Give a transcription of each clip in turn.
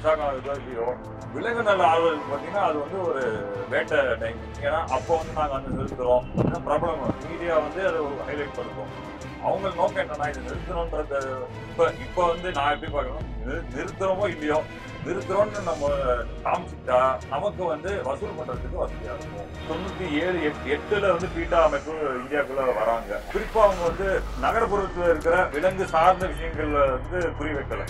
உற்சாகம் ஆகுதோ இல்லையோ விலங்கு நல்ல ஆர்வல் பார்த்தீங்கன்னா அது வந்து ஒரு வேட்டை டைம் ஏன்னா அப்போ வந்து நாங்கள் வந்து நிறுத்துறோம் பிரபலம் மீடியா வந்து அதை ஹைலைட் பண்ணுறோம் அவங்க நோக்கம் என்னன்னா இது நிறுத்தணுன்றது இப்போ இப்போ வந்து நான் எப்படி பார்க்கணும் நிறுத்துறோமோ இல்லையோ நிறுத்துறோம்னு நம்ம காமிச்சிட்டா நமக்கு வந்து வசூல் பண்றதுக்கு வசதியா இருக்கும் தொண்ணூத்தி ஏழு எட்- எட்டுல வந்து பீட்டா அமைப்பு இந்தியாக்குள்ள வராங்க குறிப்பா அவங்க வந்து நகர்ப்புறத்தில் இருக்கிற விலங்கு சார்ந்த விஷயங்கள்ல வந்து குறி வைக்கல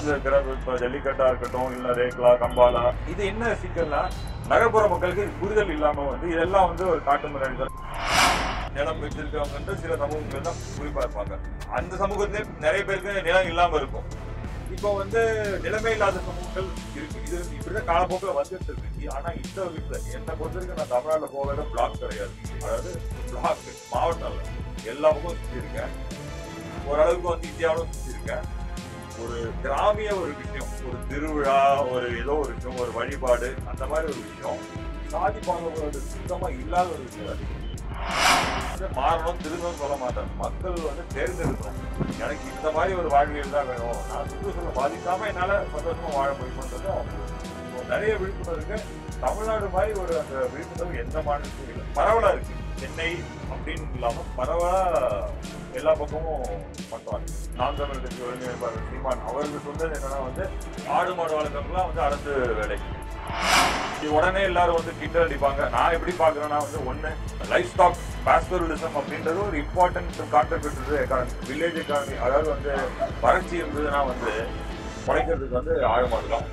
இதுல இருக்கிற ஜல்லிக்கட்டா இருக்கட்டும் இல்ல ரேக்லா கம்பாலா இது என்ன சிக்கல்னா நகர்ப்புற மக்களுக்கு புரிதல் இல்லாம வந்து இதெல்லாம் வந்து ஒரு காட்டு மிராண்டிகள் நிலம் வச்சிருக்கவங்க சில சமூகங்கள் தான் குறிப்பா இருப்பாங்க அந்த சமூகத்திலே நிறைய பேருக்கு நிலம் இல்லாம இருக்கும். இப்போ வந்து நிலைமை இல்லாத சமூகங்கள் இருக்கு. இது இப்படிதான் காலப்போக்கில் வந்துட்டு இருக்கு. ஆனா இந்த வீட்டுல என்னை பொறுத்த வரைக்கும் நான் தமிழ்நாட்டில் போகிற பிளாக் கிடையாது. அதாவது பிளாக் மாவட்டம் இல்ல. எல்லா பக்கம் சுற்றி இருக்கேன் ஓரளவுக்கு வந்து இந்தியாவிலும் சுற்றி இருக்கேன் ஒரு கிராமிய ஒரு விஷயம் ஒரு திருவிழா ஒரு ஏதோ ஒரு விஷயம் ஒரு வழிபாடு அந்த மாதிரி ஒரு விஷயம். சாதி பாகுபாடு சுத்தமாக இல்லாத ஒரு விஷயம் அது. மாறணும் திரும்பவும் சொல்ல மாட்டேன். மக்கள் வந்து தேர்ந்தெடுக்கணும். எனக்கு இந்த மாதிரி ஒரு வாழ்வியல் தான் வேணும். நான் சுற்றுச்சூழலை பாதிக்காமல் என்னால் சந்தோஷமாக வாழ முடியும்ன்றது அவங்க நிறைய விழிப்புணர்வு தமிழ்நாடு மாதிரி ஒரு அந்த விழிப்புணர்வு எந்த மாநிலத்திலும் இல்லை. பரவலாக இருக்குது சென்னை அப்படின்னு இல்லாமல் பரவலாக எல்லா பக்கமும் பண்ணுவார் நான் தமிழ் கட்சி ஒருங்கிணைப்பாளர் சீமான் அவருக்கு சொன்னது என்னன்னா வந்து ஆடு மாடு வளர்க்கறதுலாம் வந்து அரசு வேலை. உடனே எல்லாரும் வந்து கிண்டல் அடிப்பாங்க. நான் எப்படி பாக்குறேன்னா வந்து ஒண்ணு லைஃப் ஸ்டாக் பாஸ்டரலிசம் அப்படின்றது ஒரு important contributor economy village economy அதாவது வந்து வறட்சி இருந்ததுன்னா வந்து குறைக்கிறதுக்கு வந்து ஆடு மாடு தான்.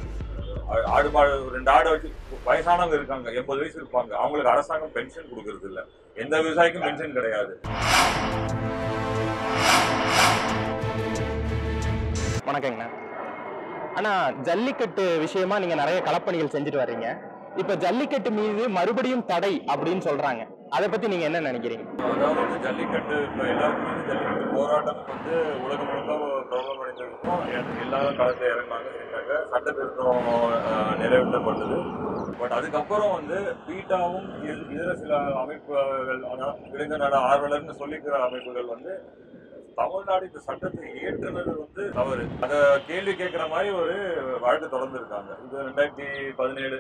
ஆடு மாடு ரெண்டு ஆடை வச்சு வயசானவங்க இருக்காங்க எண்பது வயசு இருப்பாங்க. அவங்களுக்கு அரசாங்கம் பென்ஷன் கொடுக்கறது இல்லை எந்த விவசாயிக்கும் பென்ஷன் கிடையாது. வணக்கங்கண்ணா. அண்ணா ஜல்லிக்கட்டு விஷயமா நீங்க நிறைய களப்பணிகள் செஞ்சுட்டு வர்றீங்க. இப்ப ஜல்லிக்கட்டு மீது மறுபடியும் தடை அப்படின்னு சொல்றாங்க. அதை பத்தி நீங்க என்ன நினைக்கிறீங்க? அதாவது வந்து ஜல்லிக்கட்டு இப்போ எல்லாருக்குமே வந்து ஜல்லிக்கட்டு போராட்டம் வந்து உலகம் முழுக்க பிரபலம் அடைந்திருக்கும். எல்- எல்லாரும் களத்தில் இறங்கினாங்க செஞ்சாங்க சட்ட திருத்தம் நிறைவேற்றப்பட்டது. பட் அதுக்கப்புறம் வந்து பீட்டாவும் இதர சில அமைப்புகள் ஆனால் விலங்கு நட ஆர்வலர்னு சொல்லிக்கிற அமைப்புகள் வந்து தமிழ்நாடு இந்த சட்டத்தை ஏற்றுனது வந்து தவறு. அதை கேள்வி கேட்குற மாதிரி ஒரு வழக்கு தொடர்ந்துருக்காங்க. இது ரெண்டாயிரத்தி பதினேழு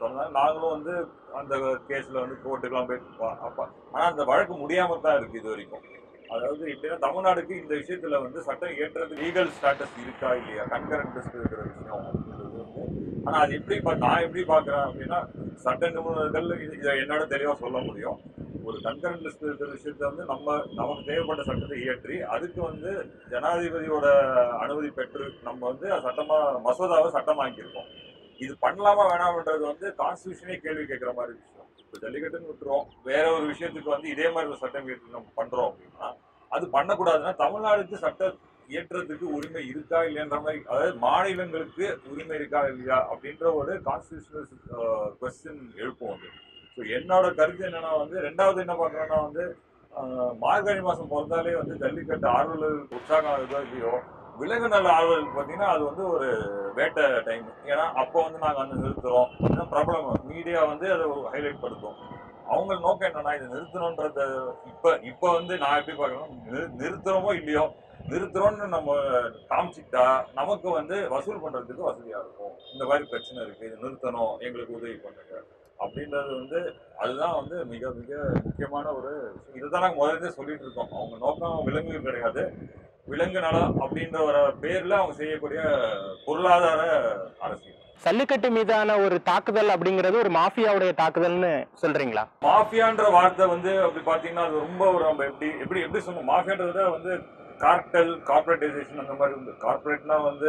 சொன்னாங்க நாங்களும் வந்து அந்த கேஸில் வந்து கோர்ட்டுக்கெல்லாம் போயிட்டு பா- ஆனால் அந்த வழக்கு முடியாமல் தான் இருக்குது இது வரைக்கும். அதாவது இப்படின்னா தமிழ்நாடுக்கு இந்த விஷயத்தில் வந்து சட்டம் ஏற்றது லீகல் ஸ்டேட்டஸ் இருக்கா இல்லையா? கன்கரண்ட் இருக்கிற விஷயம் அப்படின்றது வந்து அது எப்படி பா- நான் எப்படி பார்க்குறேன் அப்படின்னா சட்ட நிபுணர்கள் இதை என்னோட தெளிவாக சொல்ல முடியும். ஒரு கன்கரண்ட் லிஸ்ட் இருக்கிற விஷயத்த வந்து நம்ம நமக்கு தேவைப்பட்ட சட்டத்தை இயற்றி அதுக்கு வந்து ஜனாதிபதியோட அனுமதி பெற்று நம்ம வந்து அது சட்டமா மசோதாவை சட்டமாக்கியிருக்கோம். இது பண்ணலாமா வேணாம்ன்றது வந்து கான்ஸ்டியூஷனே கேள்வி கேட்குற மாதிரி விஷயம். இப்போ ஜல்லிக்கட்டுன்னு விட்டுறோம். வேற ஒரு விஷயத்துக்கு வந்து இதே மாதிரி ஒரு சட்டம் இயற்றி நம்ம பண்ணுறோம் அப்படின்னா அது பண்ணக்கூடாதுன்னா தமிழ்நாடுக்கு சட்டம் இயற்றத்துக்கு உரிமை இருக்கா இல்லைன்ற மாதிரி அதாவது மாநிலங்களுக்கு உரிமை இருக்கா இல்லையா அப்படின்ற ஒரு கான்ஸ்டியூஷனல் கொஸ்டின் எழுப்பும் வந்து ஸோ என்னோட கருத்து என்னன்னா வந்து ரெண்டாவது என்ன பார்க்குறேன்னா வந்து மார்கழி மாதம் பிறந்தாலே வந்து ஜல்லிக்கட்டு ஆர்வலர் உற்சாகம் ஆகுதோ இல்லையோ விலங்கு நல்ல ஆர்வல் பார்த்தீங்கன்னா அது வந்து ஒரு வேட்டை டைம் ஏன்னா அப்போ வந்து நாங்கள் வந்து நிறுத்துகிறோம் ஏன்னா பிரபலம். மீடியா வந்து அதை ஹைலைட் படுத்தும். அவங்க நோக்கம் என்னன்னா இதை நிறுத்தணுன்றத இப்போ இப்போ வந்து நான் எப்படி பார்க்குறேன்னா நிறு இல்லையோ நிறுத்துறோம்னு நம்ம காமிச்சிட்டா நமக்கு வந்து வசூல் பண்ணுறதுக்கு வசதியாக இருக்கும். இந்த மாதிரி பிரச்சனை இருக்குது இது நிறுத்தணும். எங்களுக்கு உதவி பண்ணுங்க. அப்படின்றது வந்து அதுதான் வந்து மிக மிக முக்கியமான ஒரு இதுதான் நாங்கள் முதல்ல சொல்லிட்டு இருக்கோம். அவங்க நோக்கம் விலங்குகள் கிடையாது. விலங்கு நலம் அப்படின்ற ஒரு பேர்ல அவங்க செய்யக்கூடிய பொருளாதார அரசியல். ஜல்லிக்கட்டு மீதான ஒரு தாக்குதல் அப்படிங்கிறது ஒரு மாஃபியாவுடைய தாக்குதல்னு சொல்றீங்களா? மாஃபியான்ற வார்த்தை வந்து அப்படி பாத்தீங்கன்னா அது ரொம்ப ஒரு நம்ம எப்படி எப்படி எப்படி சொல்லணும் மாஃபியான்றத வந்து கார்டல் கார்பரேட்டைசேஷன் அந்த மாதிரி வந்து கார்பரேட்னா வந்து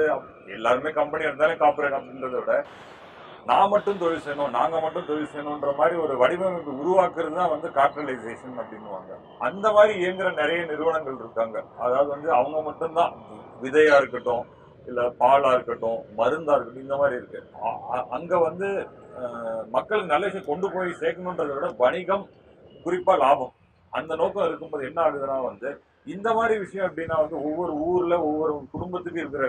எல்லாருமே கம்பெனி இருந்தாலும் கார்பரேட் அப்படின்றத விட நான் மட்டும் தொழில் செய்யணும் நாங்கள் மட்டும் தொழில் செய்யணுன்ற மாதிரி ஒரு வடிவமைப்பு உருவாக்குறது தான் வந்து கார்பரேட்டைசேஷன் அப்படின்னுவாங்க. அந்த மாதிரி இயங்குற நிறைய நிறுவனங்கள் இருக்காங்க. அதாவது வந்து அவங்க மட்டும்தான். விதையாக இருக்கட்டும் இல்லை பாலாக இருக்கட்டும் மருந்தாக இருக்கட்டும் இந்த மாதிரி இருக்கு. அங்கே வந்து மக்கள் மக்களுக்கு நல்ல விஷயம் கொண்டு போய் சேர்க்கணுன்றதை விட வணிகம் குறிப்பாக லாபம். அந்த நோக்கம் இருக்கும்போது என்ன ஆகுதுன்னா வந்து இந்த மாதிரி விஷயம் அப்படின்னா வந்து ஒவ்வொரு ஊர்ல ஒவ்வொரு குடும்பத்துக்கு இருக்கிற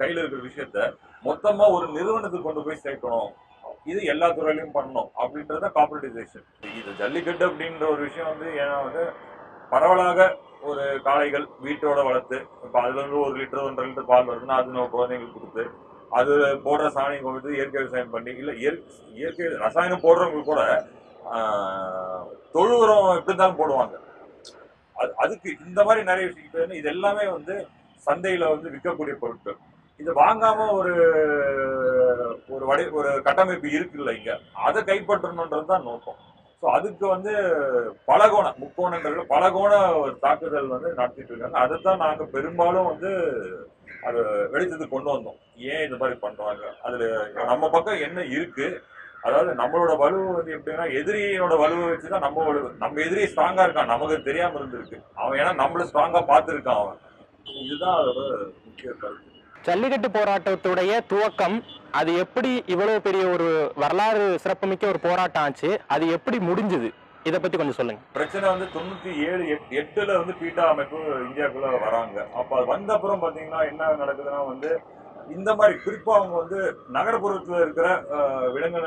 கையில இருக்கிற விஷயத்த மொத்தமா ஒரு நிறுவனத்துக்கு கொண்டு போய் சேர்க்கணும். இது எல்லா துறையிலையும் பண்ணணும் அப்படின்றத கார்பரேட்டைசேஷன் இது ஜல்லிக்கட்டு அப்படின்ற ஒரு விஷயம் வந்து ஏன்னா வந்து பரவலாக ஒரு காளைகள் வீட்டோட வளர்த்து இப்போ அதுலேருந்து ஒரு லிட்டர் ஒன்றரை லிட்டர் பால் வருதுன்னா அது நம்ம குழந்தைங்களுக்கு கொடுத்து அது போடுற சாணியை கொண்டு இயற்கை விவசாயம் பண்ணி இல்லை இயற்கை ரசாயனம் போடுறவங்களுக்கு கூட தொழு உரம் எப்படி தான் போடுவாங்க? அது அதுக்கு இந்த மாதிரி நிறைய விஷயம் இது எல்லாமே வந்து சந்தையில் வந்து விற்கக்கூடிய பொருட்கள். இது வாங்காம ஒரு ஒரு வடி ஒரு கட்டமைப்பு இருக்குல்ல இங்க. அதை கைப்பற்றணுன்றது தான் நோக்கம். ஸோ அதுக்கு வந்து பலகோண முக்கோணங்கள் பலகோண ஒரு தாக்குதல் வந்து நடத்திட்டு இருக்காங்க. அதை தான் நாங்கள் பெரும்பாலும் வந்து அது வெளிச்சத்துக்கு கொண்டு வந்தோம். ஏன் இந்த மாதிரி பண்ணுவாங்க அதில் நம்ம பக்கம் என்ன இருக்குது அதாவது நம்மளோட வலு வந்து எப்படின்னா எதிரியோட வலுவை வச்சுதான் நம்ம வலு நம்ம எதிரி ஸ்ட்ராங்கா இருக்கான். நமக்கு தெரியாம இருந்திருக்கு. அவன் ஏன்னா நம்மள ஸ்ட்ராங்கா பார்த்திருக்கான் அவன். இதுதான் அதோட முக்கிய கருத்து. ஜல்லிக்கட்டு போராட்டத்துடைய துவக்கம் அது எப்படி இவ்வளவு பெரிய ஒரு வரலாறு சிறப்புமிக்க ஒரு போராட்டம் ஆச்சு அது எப்படி முடிஞ்சது? இதை பத்தி கொஞ்சம் சொல்லுங்க. பிரச்சனை வந்து தொண்ணூத்தி ஏழு எட்- எட்டுல வந்து பீட்டா அமைப்பு இந்தியாக்குள்ள வராங்க. அப்ப வந்த அப்புறம் பாத்தீங்கன்னா என்ன நடக்குதுன்னா வந்து இந்த மாதிரி குறிப்பாக அவங்க வந்து நகரப்புறத்தில் இருக்கிற விலங்கு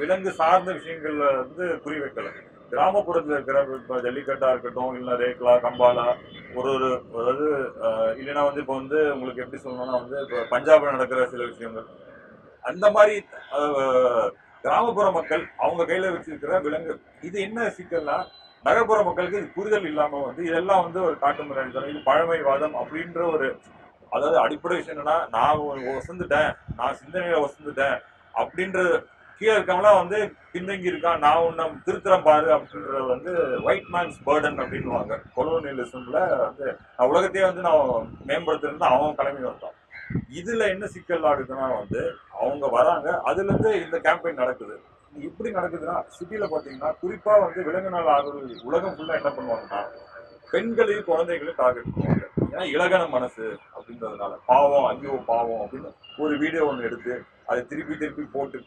விலங்கு சார்ந்த விஷயங்கள்ல வந்து குறி வைக்கல. கிராமப்புறத்தில் இருக்கிற இப்போ ஜல்லிக்கட்டாக இருக்கட்டும் இல்லை ரேக்லா கம்பாலா ஒரு ஒரு அதாவது இல்லைன்னா வந்து இப்போ வந்து உங்களுக்கு எப்படி சொல்லணும்னா வந்து இப்போ பஞ்சாபில் நடக்கிற சில விஷயங்கள். அந்த மாதிரி கிராமப்புற மக்கள் அவங்க கையில் வச்சிருக்கிற விலங்கு. இது என்ன சிக்கல்னா நகர்ப்புற மக்களுக்கு இது புரிதல் இல்லாமல் வந்து இதெல்லாம் வந்து ஒரு காட்டு முறை இது பழமைவாதம் அப்படின்ற ஒரு அதாவது அடிப்படை விஷயம் என்னன்னா நான் வசந்துட்டேன் நான் சிந்தனையில வசந்துட்டேன் அப்படின்ற கீழே இருக்கவங்களாம் வந்து பின்தங்கி இருக்கான். நான் உன்னை திருத்தரம் பாரு அப்படின்றது வந்து ஒயிட் மேன்ஸ் பேர்டன் அப்படின்னுவாங்க. கொலோனியலிசம்ல வந்து நான் உலகத்தையே வந்து நான் மேம்படுத்துறது அவன் கிளம்பி வந்தான் இதுல என்ன சிக்கல் ஆகுதுன்னா வந்து அவங்க வராங்க. அதுல இருந்து இந்த கேம்பெயின் நடக்குது. எப்படி நடக்குதுன்னா சிட்டியில பாத்தீங்கன்னா குறிப்பா வந்து விலங்கு நாள் ஆகுது உலகம் ஃபுல்லா என்ன பண்ணுவாங்கன்னா பெண்களையும் குழந்தைகளையும் டார்கெட் பண்ணுவாங்க. ஏன்னா இலகன மனசு அப்படின்றதுனால பாவம் ஐயோ பாவம் அப்படின்னு ஒரு வீடியோ ஒன்று எடுத்து அதை திருப்பி திருப்பி போட்டு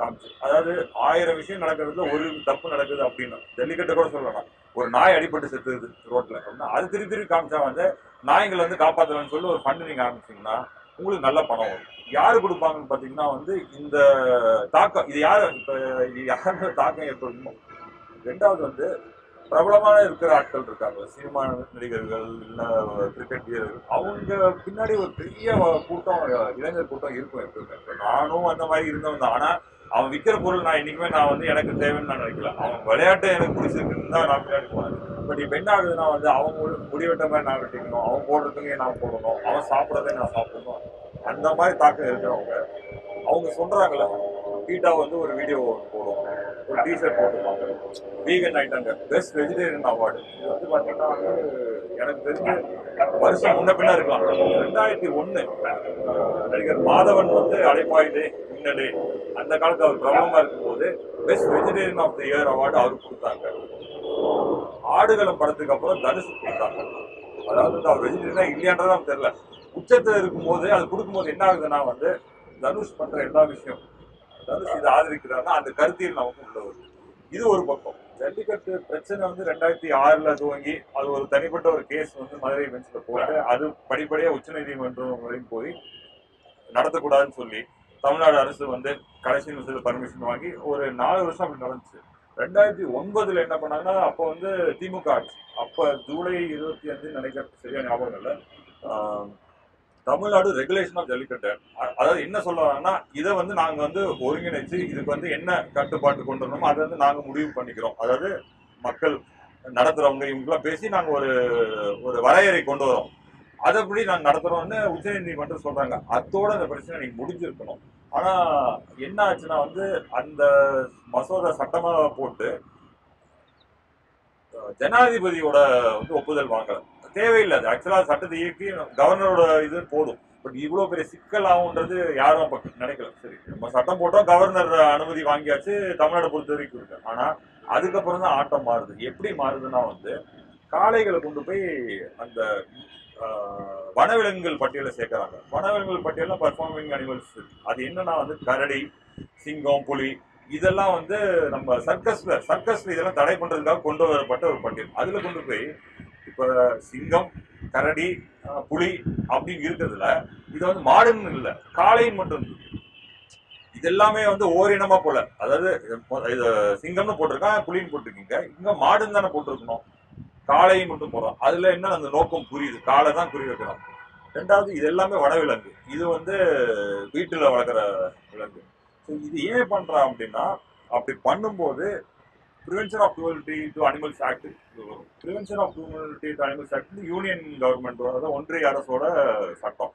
காமிச்சு. அதாவது ஆயிரம் விஷயம் நடக்கிறதுல ஒரு தப்பு நடக்குது அப்படின்னா ஜல்லிக்கட்டை கூட சொல்லலாம். ஒரு நாய் அடிபட்டு செத்துது ரோட்ல அப்படின்னா அது திருப்பி திருப்பி காமிச்சா வந்து நாய்களை வந்து காப்பாற்றலன்னு சொல்லி ஒரு ஃபண்டு நீங்கள் ஆரம்பிச்சிங்கன்னா உங்களுக்கு நல்ல பணம் வரும். யார் கொடுப்பாங்கன்னு பார்த்தீங்கன்னா வந்து இந்த தாக்கம் இது யார் இப்போ யார் தாக்கம் ஏற்படுமோ ரெண்டாவது வந்து பிரபலமான இருக்கிற ஆட்கள் இருக்காங்க. சினிமா நடிகர்கள் இல்லை கிரிக்கெட் வீரர்கள் அவங்க பின்னாடி ஒரு பெரிய கூட்டம் இளைஞர் கூட்டம் இருக்கும் எப்பவுமே. இப்போ நானும் அந்த மாதிரி இருந்தவன் தான். ஆனால் அவன் விற்கிற பொருள் நான் இன்னைக்குமே நான் வந்து எனக்கு தேவைன்னு நான் நினைக்கல. அவன் விளையாட்டு எனக்கு பிடிச்சிருக்குன்னு தான் நான் பின்னாடி போனேன். பட் இப்போ என்ன ஆகுதுன்னா வந்து அவங்க முடிவெட்ட மாதிரி நான் வெட்டிக்கணும். அவன் போடுறதுக்கே நான் போடணும். அவன் சாப்பிட்றதே நான் சாப்பிடணும். அந்த மாதிரி தாக்கம் இருக்கிறவங்க. அவங்க சொல்கிறாங்களே ஹீட்டாக வந்து ஒரு வீடியோ போடுவோம். ஒரு டிஷர்ட் போட்டுருவாங்க வீகன் ஐட்டங்க பெஸ்ட் வெஜிடேரியன் அவார்டு இது வந்து பார்த்தீங்கன்னா வந்து எனக்கு தெரிஞ்சு வருஷம் முன்ன பின்ன இருக்கலாம். ரெண்டாயிரத்தி ஒன்று நடிகர் மாதவன் வந்து அடைப்பாயுதே முன்னடே அந்த காலத்தில் அவர் பிரபலமாக இருக்கும்போது best vegetarian of the year award அவருக்கு கொடுத்தாங்க. ஆடுகளம் படத்துக்கு அப்புறம் தனுஷ் கொடுத்தாங்க. அதாவது வந்து அவர் வெஜிடேரியனா இல்லையான்றதான் நமக்கு தெரியல. உச்சத்தில் இருக்கும்போது அது கொடுக்கும்போது என்ன ஆகுதுன்னா வந்து தனுஷ் பண்ணுற எல்லா விஷயம் அதாவது இதை ஆதரிக்கிறாருன்னா அந்த கருத்தியல் நமக்கு உள்ள வருது இது ஒரு பக்கம். ஜல்லிக்கட்டு பிரச்சனை வந்து ரெண்டாயிரத்தி ஆறுல துவங்கி அது ஒரு தனிப்பட்ட ஒரு கேஸ் வந்து மதுரை பெஞ்சில் போட்டு அது படிப்படியா உச்சநீதிமன்றம் வரையும் போய் நடத்தக்கூடாதுன்னு சொல்லி தமிழ்நாடு அரசு வந்து கடைசி நிமிஷத்தில் பர்மிஷன் வாங்கி ஒரு நாலு வருஷம் அப்படி நடந்துச்சு. ரெண்டாயிரத்தி ஒன்பதுல என்ன பண்ணாங்கன்னா அப்போ வந்து திமுக ஆட்சி. அப்போ ஜூலை இருபத்தி அஞ்சு நினைக்கிற சரியா ஞாபகம் இல்லை. Tamil Nadu regulation of Jallikattu. அதாவது என்ன சொல்லுவாங்கன்னா இதை வந்து நாங்கள் வந்து ஒருங்கிணைச்சு இதுக்கு வந்து என்ன கட்டுப்பாட்டு கொண்டு வரணுமோ அதை வந்து நாங்கள் முடிவு பண்ணிக்கிறோம். அதாவது மக்கள் நடத்துகிறவங்க இவங்கெல்லாம் பேசி நாங்கள் ஒரு ஒரு வரையறை கொண்டு வரோம். அதைப்படி நாங்கள் நடத்துகிறோம்னு உச்சநீதிமன்றம் சொல்கிறாங்க அதோட அந்த பிரச்சனை நீங்கள் முடிஞ்சிருக்கணும். ஆனால் என்ன ஆச்சுன்னா வந்து அந்த மசோதா சட்டமாக போட்டு ஜனாதிபதியோட வந்து ஒப்புதல் வாங்கலை. தேவையில்லை அது சட்டத்தை இயக்கி கவர்னரோட இது போதும். பட் இவ்வளோ பெரிய சிக்கல் ஆகுன்றது யாரும் அப்போ நினைக்கல. சரி நம்ம சட்டம் போட்டோம் கவர்னர் அனுமதி வாங்கியாச்சு தமிழ்நாடு பொறுத்த வரைக்கும் இருக்கு. ஆனால் அதுக்கப்புறம் தான் ஆட்டம் மாறுது. எப்படி மாறுதுன்னா வந்து காளைகளை கொண்டு போய் அந்த வனவிலங்குகள் பட்டியலை சேர்க்குறாங்க. வனவிலங்குகள் பட்டியலில் பர்ஃபார்மிங் அனிமல்ஸ் அது என்னன்னா வந்து கரடி சிங்கம் புலி இதெல்லாம் வந்து நம்ம சர்க்கஸ்ல சர்க்கஸ்ல இதெல்லாம் தடை பண்றதுக்காக கொண்டு வரப்பட்ட ஒரு பட்டியல். அதுல கொண்டு போய் இப்போ சிங்கம் கரடி புலி அப்படின்னு இருக்கிறதுல இது வந்து மாடுன்னு இல்லை காளைன்னு மட்டும் இது எல்லாமே வந்து ஓரினமா போல. அதாவது இது சிங்கம்னு போட்டிருக்கான் புலின்னு போட்டிருக்கீங்க. இங்க மாடுன்னு தானே போட்டிருக்கணும். காளையை மட்டும் போகிறோம் அதுல என்ன அந்த நோக்கம் புரியுது? காளை தான் குறி வைக்கிறோம் ரெண்டாவது இது எல்லாமே வனவிலங்கு இது வந்து வீட்டுல வளர்க்குற விலங்கு. ஸோ இது ஏன் பண்றான் அப்படின்னா அப்படி பண்ணும்போது prevention of cruelty to animals act prevention of cruelty to animals act union government அதாவது ஒன்றிய அரசோட சட்டம்.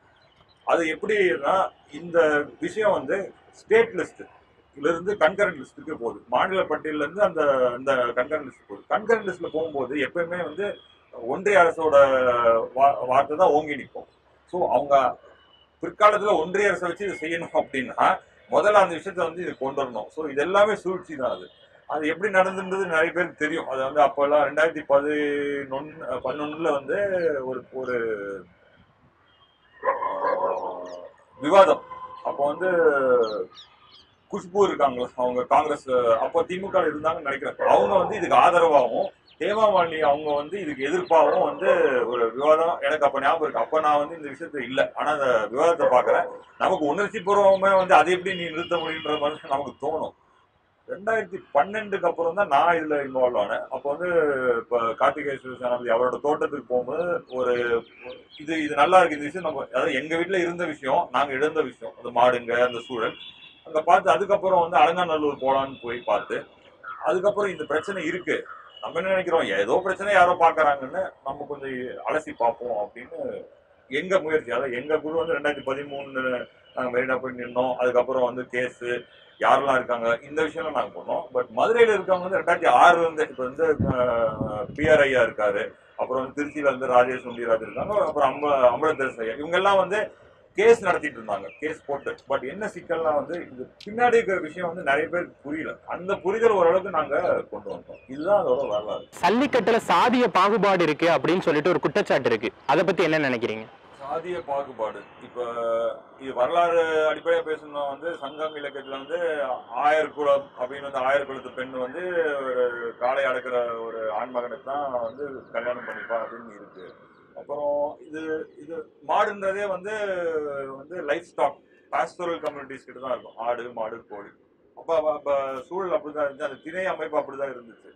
அது எப்படின்னா இந்த விஷயம் வந்து ஸ்டேட் லிஸ்ட் இருந்து கன்கரண்ட் லிஸ்ட்டுக்கு போகுது. மாநில பட்டியலேருந்து அந்த அந்த கன்கரண்ட் லிஸ்ட் போகுது. கன்கரண்ட் லிஸ்ட்ல போகும்போது எப்பயுமே வந்து ஒன்றிய அரசோட வா- வார்த்தை தான் ஓங்கி நிற்போம் ஸோ அவங்க பிற்காலத்தில் ஒன்றிய அரசை வச்சு இதை செய்யணும் அப்படின்னா முதல்ல அந்த விஷயத்த வந்து இது கொண்டு வரணும். ஸோ இது எல்லாமே சூழ்ச்சி தான் அது. அது எப்படி நடந்துன்றது நிறைய பேருக்கு தெரியும். அது வந்து அப்போல்லாம் ரெண்டாயிரத்தி பதினொன்னு பதினொன்னுல வந்து ஒரு ஒரு விவாதம். அப்போ வந்து குஷ்பு இருக்காங்களா? அவங்க காங்கிரஸ் அப்போ திமுக இருந்தாங்கன்னு நினைக்கிறேன். அவங்க வந்து இதுக்கு ஆதரவாகவும் ஹேமாமாலினி அவங்க வந்து இதுக்கு எதிர்ப்பாகவும் வந்து ஒரு விவாதம் எனக்கு அப்போ ஞாபகம் இருக்கு. அப்போ நான் வந்து இந்த விஷயத்துல இல்லை. ஆனால் அந்த விவாதத்தை பார்க்குறேன். நமக்கு உணர்ச்சி பூர்வமே வந்து அதை எப்படி நீ நிறுத்த முடியுன்ற மாதிரி நமக்கு தோணும். ரெண்டாயிரத்தி பன்னெண்டுக்கு அப்புறம் தான் நான் இதுல இன்வால்வ் ஆனேன். அப்போ வந்து இப்போ கார்த்திகேய சேனாபதி அவரோட தோட்டத்துக்கு போகும்போது ஒரு இது இது நல்லா இருக்கு இந்த விஷயம் நம்ம அதாவது எங்க வீட்டுல இருந்த விஷயம் நாங்க இழந்த விஷயம் அந்த மாடுங்க அந்த சூழல் அங்க பார்த்து அதுக்கப்புறம் வந்து அலங்காநல்லூர் போலான்னு போய் பார்த்து அதுக்கப்புறம் இந்த பிரச்சனை இருக்கு. நம்ம என்ன நினைக்கிறோம் ஏதோ பிரச்சனை யாரோ பாக்குறாங்கன்னு நம்ம கொஞ்சம் அலசி பார்ப்போம் அப்படின்னு எங்க முயற்சி அதாவது எங்க குழு வந்து ரெண்டாயிரத்தி பதிமூணு நாங்க மெரினா போய் நின்னோம் அதுக்கப்புறம் வந்து கேஸு யாரெல்லாம் இருக்காங்க? இந்த விஷயம்லாம் நாங்கள் பண்ணோம். பட் மதுரையில் இருக்கவங்க வந்து ரெண்டாயிரத்தி ஆறு வந்து இப்போ வந்து பிஆர் ஐயா இருக்காரு. அப்புறம் வந்து திருச்சியில் வந்து ராஜேஷ் உண்டிராஜ் இருக்காங்க. அப்புறம் அம்ப அம்பலத்தரசு ஐயா இவங்கெல்லாம் வந்து கேஸ் நடத்திட்டு இருந்தாங்க. கேஸ் போட்டு. பட் என்ன சிக்கல்னா வந்து இது பின்னாடி இருக்கிற விஷயம் வந்து நிறைய பேர் புரியல. அந்த புரிதல் ஓரளவுக்கு நாங்க கொண்டு வந்தோம். இதுதான் அதோட வரலாறு. சல்லிக்கட்டுல சாதிய பாகுபாடு இருக்கு அப்படின்னு சொல்லிட்டு ஒரு குற்றச்சாட்டு இருக்கு. அதை பத்தி என்ன நினைக்கிறீங்க? சாதிய பாகுபாடு. இப்ப இது வரலாறு அடிப்படையா பேசணும்னா வந்து சங்கம் இலக்கியத்துல வந்து ஆயர் குலம் அப்படின்னு வந்து ஆயர் குலத்து பெண் வந்து ஒரு காளை அடக்கிற ஒரு ஆண்மகனுக்கு தான் வந்து கல்யாணம் பண்ணிப்பா அப்படின்னு இருக்கு. அப்புறம் இது இது மாடுன்றதே வந்து வந்து லைஃப் ஸ்டாக் பாஸ்டோரல் கம்யூனிட்டிஸ் கிட்ட தான் இருக்கும். ஆடு மாடு கோழி. அப்ப அப்ப சூழல் அப்படிதான் இருந்துச்சு. அந்த திணை அமைப்பு அப்படிதான் இருந்துச்சு.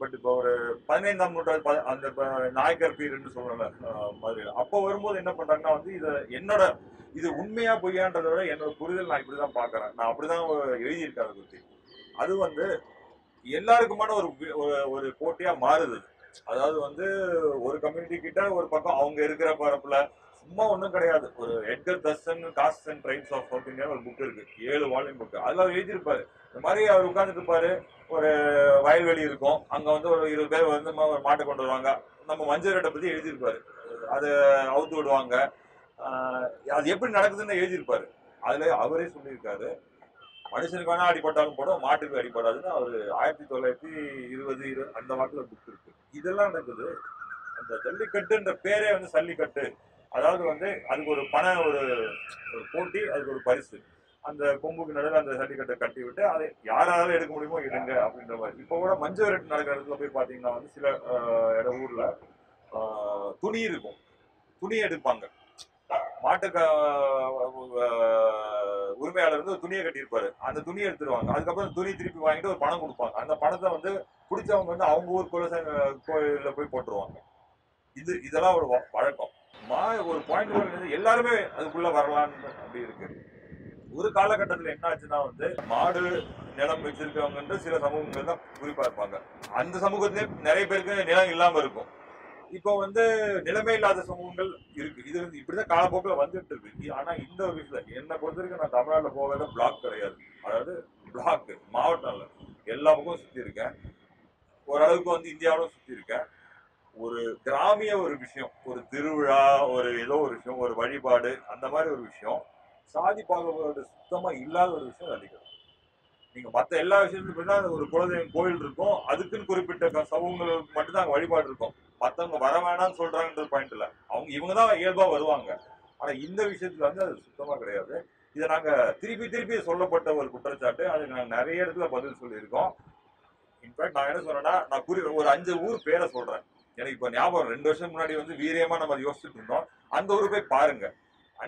பட் இப்போ ஒரு பதினைந்தாம் நூற்றாண்டு ப- அந்த நாயக்கர் பீரியட்னு சொல்றோம்ல மாதிரி. அப்போ வரும்போது என்ன பண்றாங்கன்னா வந்து இதை என்னோட இது உண்மையா பொய்யான்றத விட என்னோட புரிதல் நான் இப்படிதான் பாக்குறேன். நான் அப்படிதான் எழுதியிருக்கேன் அதை பத்தி. அது வந்து எல்லாருக்குமான ஒரு ஒரு- போட்டியா மாறுது. அதாவது வந்து ஒரு கம்யூனிட்டி கிட்ட ஒரு பக்கம் அவங்க இருக்கிற பரப்புல சும்மா ஒன்றும் கிடையாது. ஒரு Edgar Thurston caste and tribes of south ஒரு புக் இருக்கு. ஏழு வால்யூம் புக் அதில் அவர் எழுதியிருப்பாரு. இந்த மாதிரி அவர் உட்கார்ந்துட்டு இருப்பாரு. ஒரு வயல்வெளி இருக்கும். அங்க வந்து ஒரு இருபது பேர் வந்து ஒரு மாட்டை கொண்டு வருவாங்க. நம்ம மஞ்சள் ரேட்டை பத்தி எழுதியிருப்பாரு. அதை அவுத்து விடுவாங்க. அது எப்படி நடக்குதுன்னு எழுதியிருப்பாரு. அதுல அவரே சொல்லியிருக்காரு. மனுஷனுக்கு வேணா அடிபட்டாலும் போடும் மாட்டுக்கு அடிபடாதுன்னு அவர் ஆயிரத்தி தொள்ளாயிரத்தி இருபது இரு அந்த வாக்கில் புக் இருக்கு. இதெல்லாம் நடக்குது. அந்த ஜல்லிக்கட்டுன்ற பேரே வந்து சல்லிக்கட்டு. அதாவது வந்து அதுக்கு ஒரு பண ஒரு போட்டி அதுக்கு ஒரு பரிசு. அந்த கொம்புக்கு நடுவில் அந்த சர்டிஃபிகேட்டை கட்டி விட்டு அதை யாரால எடுக்க முடியுமோ எடுங்க அப்படின்ற மாதிரி. இப்போ கூட மஞ்சள் விரட்டு நடக்கிற இடத்துல போய் பார்த்தீங்கன்னா வந்து சில இட ஊரில் துணி இருக்கும். துணி எடுப்பாங்க. மாட்டுக்க உரிமையாளர் வந்து ஒரு துணியை கட்டியிருப்பாரு. அந்த துணியை எடுத்துருவாங்க. அதுக்கப்புறம் துணி திருப்பி வாங்கிட்டு ஒரு பணம் கொடுப்பாங்க. அந்த பணத்தை வந்து பிடிச்சவங்க வந்து அவங்க ஊர் குலசங்க கோயிலில் போய் போட்டுருவாங்க. இது இதெல்லாம் ஒரு வழக்கம். மா ஒரு பாயிண்ட் எல்லாருமே அதுக்குள்ள வரலான்னு அப்படி இருக்கு. ஒரு காலகட்டத்தில் என்ன ஆச்சுன்னா வந்து மாடு நிலம் வச்சிருக்கவங்கன்ற சில சமூகங்கள் தான் குறிப்பா இருப்பாங்க. அந்த சமூகத்திலே நிறைய பேருக்கு நிலம் இல்லாம இருக்கும். இப்போ வந்து நிலமே இல்லாத சமூகங்கள் இருக்கு. இது வந்து இப்படிதான் காலப்போக்கில் வந்துட்டு இருக்கு. ஆனா இந்த ஒரு விஷயத்துல என்னை பொறுத்த வரைக்கும் நான் தமிழ்நாட்டில் போகாத பிளாக் கிடையாது. அதாவது பிளாக் மாவட்டம்ல எல்லா பக்கமும் சுத்தி இருக்கேன். ஓரளவுக்கு வந்து இந்தியாவிலும் சுத்தி இருக்கேன். ஒரு கிராமிய ஒரு விஷயம். ஒரு திருவிழா ஒரு ஏதோ ஒரு விஷயம். ஒரு வழிபாடு அந்த மாதிரி ஒரு விஷயம். சாதி பாகுபாடு சுத்தமா இல்லாத ஒரு விஷயம் அதிகம் நீங்க மற்ற எல்லா விஷயத்துலையும் பார்த்தீங்கன்னா ஒரு குலதெய்வம் கோயில் இருக்கும். அதுக்குன்னு குறிப்பிட்ட சமூகங்களுக்கு மட்டும்தான் அங்க வழிபாடு இருக்கும். மற்றவங்க வர வேணாம்னு சொல்கிறாங்கன்ற பாயிண்ட் அவங்க இவங்க தான் இயல்பா வருவாங்க. ஆனா இந்த விஷயத்துல வந்து அது சுத்தமா கிடையாது. இதை நாங்க திருப்பி திருப்பி சொல்லப்பட்ட ஒரு குற்றச்சாட்டு. அதுக்கு நாங்க நிறைய இடத்துல பதில் சொல்லியிருக்கோம். இன்ஃபேக்ட் நான் என்ன சொல்றேன்னா நான் குறி ஒரு அஞ்சு ஊர் பேரை சொல்றேன். எனக்கு இப்போ ஞாபகம் ரெண்டு வருஷம் முன்னாடி வந்து வீரியமா நம்ம யோசிச்சுட்டு இருந்தோம். அந்த ஊர் போய் பாருங்க.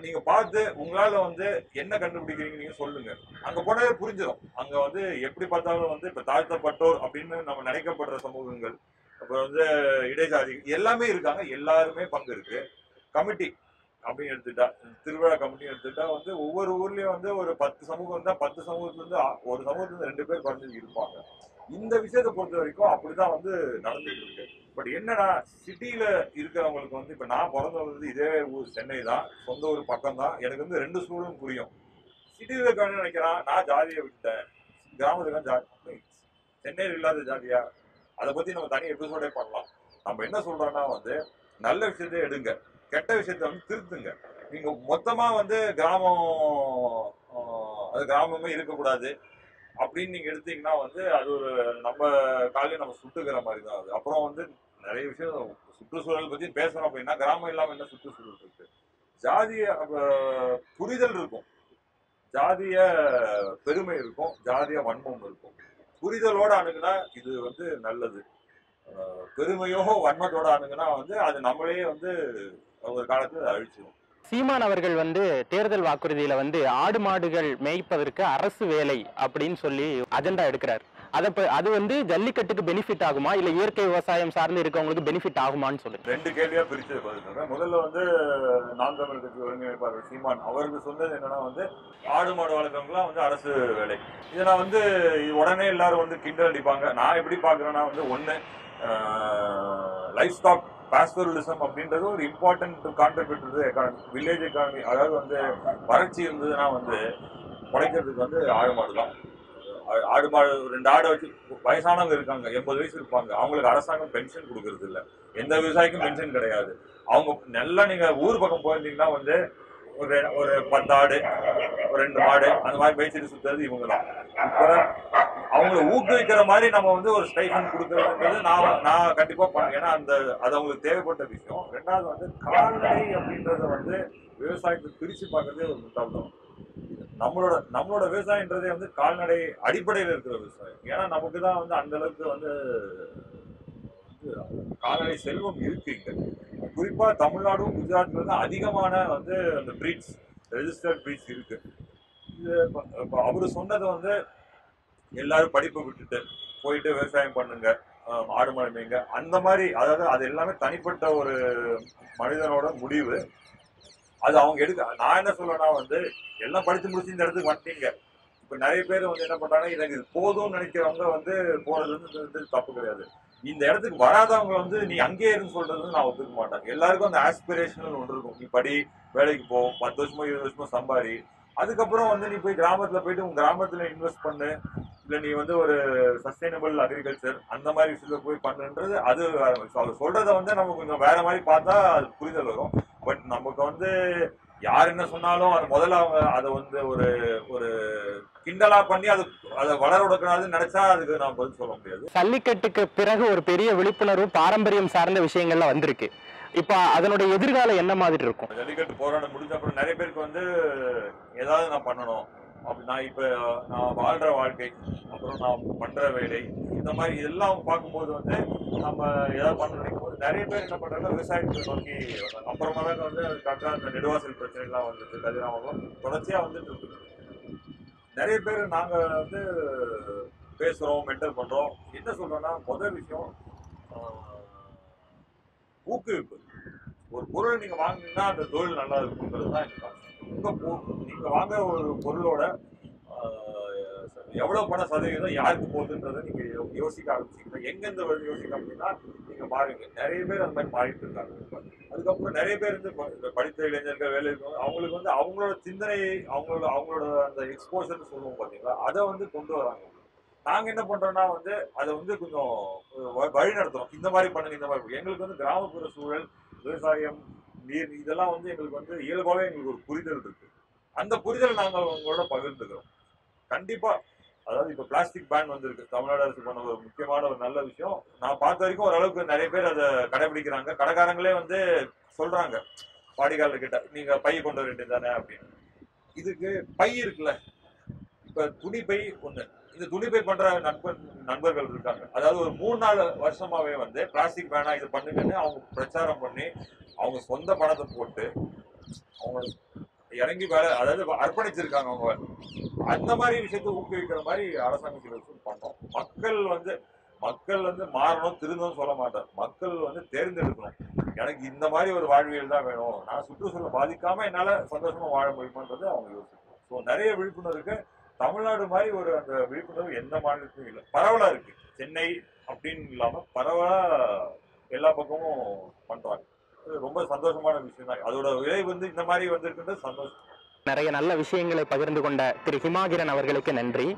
நீங்க பார்த்து உங்களால வந்து என்ன கண்டுபிடிக்கிறீங்க நீங்க சொல்லுங்க. அங்க போனாலே புரிஞ்சிடும் அங்க வந்து எப்படி பார்த்தாலும் வந்து இப்ப தாழ்த்தப்பட்டோர் அப்படின்னு நம்ம நினைக்கப்படுற சமூகங்கள் அப்புறம் வந்து இடைஜாதி எல்லாமே இருக்காங்க. எல்லாருமே பங்கு இருக்கு. கமிட்டி அப்படின்னு எடுத்துட்டா திருவிழா கமிட்டி எடுத்துட்டா வந்து ஒவ்வொரு ஊர்லயும் வந்து ஒரு பத்து சமூகம் இருந்தா பத்து சமூகத்துல இருந்து ஆ- ஒரு சமூகத்துல இருந்து ரெண்டு பேர் குறைஞ்சு இருப்பாங்க. இந்த விஷயத்தை பொறுத்த வரைக்கும் அப்படிதான் வந்து நடந்துட்டு இருக்கு. பட் என்னன்னா சிட்டியில இருக்கிறவங்களுக்கு வந்து இப்ப நான் பிறந்து வந்தது இதே ஊர் சென்னை தான். சொந்த ஊர் பக்கம் தான் எனக்கு வந்து ரெண்டு சூழலும் புரியும். சிட்டியில இருக்கான்னு நினைக்கிறான். நான் ஜாதியை விட்டேன் கிராமத்துக்கு ஜாதி சென்னையில் இல்லாத ஜாதியா? அதை பத்தி நம்ம தனி எபிசோடே பண்ணலாம். நம்ம என்ன சொல்றோம்னா வந்து நல்ல விஷயத்தை எடுங்க. கெட்ட விஷயத்தை வந்து திருத்துங்க. நீங்க மொத்தமா வந்து கிராமம் அது கிராமமே இருக்கக்கூடாது. அப்படின்னு நீங்க எடுத்தீங்கன்னா வந்து அது ஒரு நம்ம காலையில நம்ம சுட்டுக்கிற மாதிரி தான் அது. அப்புறம் வந்து நிறைய விஷயம் சுற்றுச்சூழல் பத்தி பேசணும் அப்படின்னா கிராமம் இல்லாம என்ன சுற்றுச்சூழல் இருக்கு? ஜாதிய புரிதல் இருக்கும். ஜாதிய பெருமை இருக்கும். ஜாதிய வன்மம் இருக்கும். புரிதலோட அணுகுனா இது வந்து நல்லது. பெருமையோ வன்மத்தோட அணுகுனா வந்து அது நம்மளே வந்து ஒரு காலத்துல அழிச்சிடும் சீமான் அவர்கள் வந்து தேர்தல் வாக்குறுதியில வந்து ஆடு மாடுகள் மேய்ப்பதற்கு அரசு வேலை அப்படின்னு சொல்லி அஜெண்டா எடுக்கிறார். அதை அது வந்து ஜல்லிக்கட்டுக்கு பெனிஃபிட் ஆகுமா? இல்ல இயற்கை விவசாயம் சார்ந்து இருக்கவங்களுக்கு பெனிஃபிட் ஆகுமான்னு சொல்லுங்க. ரெண்டு கேள்வியா பிரிச்சு பதில் முதல்ல வந்து நாம் தமிழ் கட்சி ஒருங்கிணைப்பாளர் சீமான் அவருக்கு சொன்னது என்னன்னா வந்து ஆடு மாடு வளர்க்கறவங்களாம் வந்து அரசு வேலை. இதை நான் வந்து உடனே எல்லாரும் வந்து கிண்டல் அடிப்பாங்க. நான் எப்படி பாக்குறேன்னா வந்து ஒண்ணு லைஃப் ஸ்டாக் பாஸ்டரலிசம் அப்படின்றது ஒரு important contributor economy village economy அதாவது வந்து வறட்சி இருந்ததுன்னா வந்து உழைக்கிறதுக்கு வந்து ஆடு மாடு தான். ஆ- ஆடு மாடு ரெண்டு ஆடை வச்சு வயசானவங்க இருக்காங்க எண்பது வயசு இருப்பாங்க. அவங்களுக்கு அரசாங்கம் பென்ஷன் கொடுக்கறது இல்லை. எந்த விவசாயிக்கும் பென்ஷன் கிடையாது. அவங்க நல்லா நீங்கள் ஊர் பக்கம் போயிருந்தீங்கன்னா வந்து ஒரு ஒரு பத்து ஆடு ஒரு ரெண்டு மாடு அந்த மாதிரி மேய்ச்சிட்டு சுற்றுறது இவங்க தான். இப்போ அவங்கள ஊக்குவிக்கிற மாதிரி நம்ம வந்து ஒரு ஸ்டைஃபன் கொடுக்கறதுன்றது நான் நான் கண்டிப்பாக பண்ணேன் ஏன்னா அந்த அது அவங்களுக்கு தேவைப்பட்ட விஷயம். ரெண்டாவது வந்து கால்நடை அப்படின்றத வந்து விவசாயத்தை பிரித்து பார்க்கறதே ஒரு முட்டாள்தான் நம்மளோட நம்மளோட விவசாயன்றதே வந்து கால்நடை அடிப்படையில் இருக்கிற விவசாயம். ஏன்னா நமக்கு தான் வந்து அந்த அளவுக்கு வந்து கால்நடை செல்வம் இருக்கு இங்க. குறிப்பா தமிழ்நாடும் குஜராத்ல தான் அதிகமான வந்து அந்த பிரீட்ஸ் ரெஜிஸ்டர்ட் பிரீட்ஸ் இருக்கு. இது இப்ப- அவரு சொன்னது வந்து எல்லாரும் படிப்பை விட்டுட்டு போயிட்டு விவசாயம் பண்ணுங்க ஆடு மாடு மேய்ங்க. அந்த மாதிரி அதாவது அது எல்லாமே தனிப்பட்ட ஒரு மனிதனோட முடிவு. அது அவங்க எடுக்க நான் என்ன சொல்றேன்னா வந்து எல்லாம் படித்து முடிச்சு இந்த இடத்துக்கு வந்துட்டீங்க. இப்போ நிறைய பேர் வந்து என்ன பண்ணுறாங்க எனக்கு இது போதும்னு நினைக்கிறவங்க வந்து போகிறது வந்து தப்பு கிடையாது. இந்த இடத்துக்கு வராதவங்க வந்து நீ அங்கேயே இருந்து சொல்றது நான் ஒத்துக்க மாட்டேன். எல்லாருக்கும் அந்த ஆஸ்பிரேஷனல் ஒன்று இருக்கும். நீ படி வேலைக்கு போ பத்து வருஷமோ இருபது வருஷமோ சம்பாரி. அதுக்கப்புறம் வந்து நீ போய் கிராமத்தில் போயிட்டு உங்கள் கிராமத்தில் இன்வெஸ்ட் பண்ணு. இல்ல நீ வந்து ஒரு சஸ்டைனபிள் அக்ரிகல்ச்சர் அந்த மாதிரி விஷயத்துல போய் பண்ணுன்றது அது அவர் சொல்றத வந்து நம்ம கொஞ்சம் வேற மாதிரி பார்த்தா அது புரிதல் வரும். பட் நமக்கு வந்து யார் என்ன சொன்னாலும் அது முதல்ல அவங்க அதை வந்து ஒரு ஒரு கிண்டலா பண்ணி அது அதை வளர விடக்கூடாதுன்னு நினைச்சா அதுக்கு நான் பதில் சொல்ல முடியாது. ஜல்லிக்கட்டுக்கு பிறகு ஒரு பெரிய விழிப்புணர்வு பாரம்பரியம் சார்ந்த விஷயங்கள்லாம் வந்திருக்கு. இப்ப அதனுடைய எதிர்காலம் என்ன மாதிரி இருக்கும்? ஜல்லிக்கட்டு போராட்டம் முடிஞ்ச அப்புறம் நிறைய பேருக்கு வந்து ஏதாவது நான் பண்ணணும். அப்படி நான் இப்போ நான் வாழ்கிற வாழ்க்கை அப்புறம் நான் பண்ணுற வேலை இந்த மாதிரி இதெல்லாம் பார்க்கும்போது வந்து நம்ம ஏதாவது பண்ண நினைக்கும் போது நிறைய பேர் என்ன பண்ணுறாங்க விவசாயத்தை நோக்கி அப்புறமா தான் வந்து கரெக்டாக அந்த நெடுவாசல் பிரச்சனைலாம் வந்துட்டு கதிராமலம் தொடர்ச்சியாக வந்துட்டு இருக்குது நிறைய பேர் நாங்கள் வந்து பேசுகிறோம் மென்டல் பண்ணுறோம் என்ன சொல்கிறோன்னா முதல் விஷயம் ஊக்குவிப்பு. ஒரு பொருள் நீங்கள் வாங்கினீங்கன்னா அந்த தொழில் நல்லா இருக்குங்கிறது தான் எனக்கு உங்கள் நீங்கள் பொ- ஒரு பொருளோட எவ்வளோ பண சதவீதம் யாருக்கு போகுதுன்றதை நீங்கள் யோ- யோசிக்க ஆரம்பிச்சீங்கன்னா எங்கெந்த வருது யோசிக்க அப்படின்னா நீங்கள் பாருங்க நிறைய பேர் அந்த மாதிரி மாறிட்டு இருக்காங்க. அதுக்கப்புறம் நிறைய பேர் வந்து ப- இந்த படித்த இளைஞர்கள் வேலை அவங்களுக்கு வந்து அவங்களோட சிந்தனை அவங்களோட அவங்களோட அந்த எக்ஸ்போசர்னு சொல்லுவோம் பார்த்தீங்களா அதை வந்து கொண்டு வராங்க. நாங்கள் என்ன பண்ணுறோன்னா வந்து அதை வந்து கொஞ்சம் வழி நடத்துகிறோம் இந்த மாதிரி பண்ணுங்க இந்த மாதிரி எங்களுக்கு வந்து கிராமப்புற சூழல் விவசாயம் நீர் இதெல்லாம் வந்து எங்களுக்கு வந்து இயல்பாகவே எங்களுக்கு ஒரு புரிதல் இருக்கு. அந்த புரிதல் நாங்கள் உங்களோட பகிர்ந்துக்கிறோம். கண்டிப்பா அதாவது இப்ப பிளாஸ்டிக் பேன் வந்திருக்கு. தமிழ்நாடு அரசு பண்ண ஒரு முக்கியமான ஒரு நல்ல விஷயம். நான் பார்த்த வரைக்கும் ஓரளவுக்கு நிறைய பேர் அதை கடைபிடிக்கிறாங்க. கடைக்காரங்களே வந்து சொல்றாங்க வாடிக்கையாளர் கிட்ட நீங்க பை கொண்டு வர வேண்டியது தானே அப்படின்னு. இதுக்கு பை இருக்குல்ல. இப்ப துணி பை ஒண்ணு. இந்த துணி பை பண்ற நண்பர் நண்பர்கள் இருக்காங்க. அதாவது ஒரு மூணு நாலு வருஷமாவே வந்து பிளாஸ்டிக் வேணாம் இது பண்ணுங்கன்னு அவங்க பிரச்சாரம் பண்ணி அவங்க சொந்த பணத்தை போட்டு அவங்க இறங்கி வேலை அதாவது அர்ப்பணிச்சிருக்காங்க அவங்க. அந்த மாதிரி விஷயத்தை ஊக்குவிக்கிற மாதிரி அரசாங்கம் சில விஷயம் பண்ணோம் மக்கள் வந்து மக்கள் வந்து மாறணும் திருந்தணும் சொல்ல மாட்டேன் மக்கள் வந்து தேர்ந்தெடுக்கணும். எனக்கு இந்த மாதிரி ஒரு வாழ்வியல் தான் வேணும். நான் சுற்றுச்சூழல் பாதிக்காம என்னால் சந்தோஷமா வாழ முடியுமான்றது அவங்க யோசிக்கணும். ஸோ நிறைய விழிப்புணர்வு தமிழ்நாடு மாதிரி ஒரு அந்த விழிப்புணர்வு எந்த மாநிலத்திலும் இல்லை. பரவலாக இருக்கு. சென்னை அப்படின்னு இல்லாமல் பரவலாக எல்லா பக்கமும் பண்ணுறாங்க ரொம்ப சந்தோஷமான விஷயம் தான் அதோட விலை வந்து இந்த மாதிரி வந்திருக்குன்றது சந்தோஷம். நிறைய நல்ல விஷயங்களை பகிர்ந்து கொண்ட திரு ஹிமாகிரன் அவர்களுக்கு நன்றி.